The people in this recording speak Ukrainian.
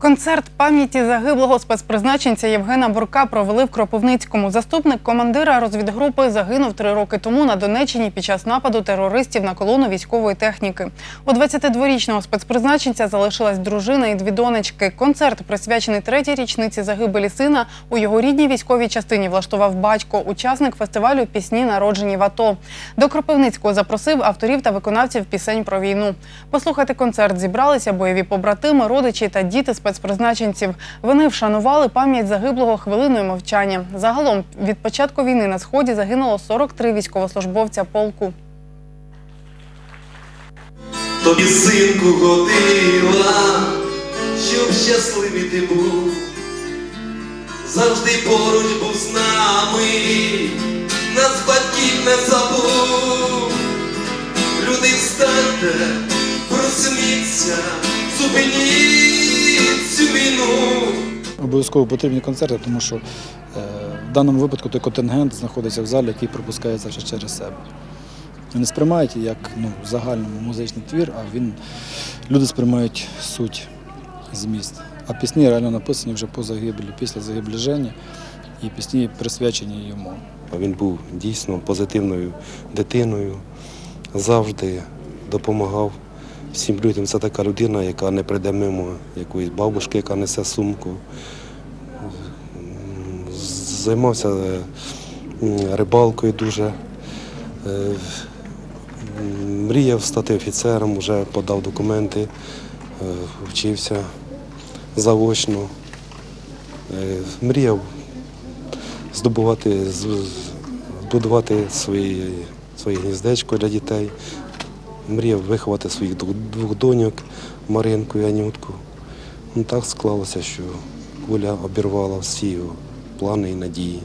Концерт пам'яті загиблого спецпризначенця Євгена Бурка провели в Кропивницькому. Заступник командира розвідгрупи загинув три роки тому на Донеччині під час нападу терористів на колону військової техніки. У 22-річного спецпризначенця залишилась дружина і дві донечки. Концерт, присвячений третій річниці загибелі сина, у його рідній військовій частині влаштував батько, учасник фестивалю пісні народжені в АТО. До Кропивницького запросив авторів та виконавців пісень про війну. Послухати концерт зібралися бойові побратими, родичі та діти спецпризначенців. Вони вшанували пам'ять загиблого хвилиною мовчання. Загалом від початку війни на сході загинуло 43 військовослужбовця полку. Тобі синку годила, щоб щасливий ти був, завжди поруч був з нами, нас батьків не забув. Люди встаньте, просміться, зупиніть цю війну. Обов'язково потрібні концерти, тому що е, в даному випадку той контингент знаходиться в залі, який пропускається вже через себе. Вони сприймають як ну, в загальному музичний твір, а він люди сприймають суть, зміст. А пісні реально написані вже по загибелі, після загибелі Жені, і пісні присвячені йому. Він був дійсно позитивною дитиною, завжди допомагав всім людям. Це така людина, яка не прийде мимо якоїсь бабушки, яка несе сумку. Займався е, рибалкою дуже. Е, Мріяв стати офіцером, вже подав документи, е, вчився заочно. Мріяв здобувати, збудувати свої, своє гніздечко для дітей. Мріяв виховати своїх двох- доньок, Маринку і Анютку. Ну, так склалося, що куля обірвала всі його плани і надії.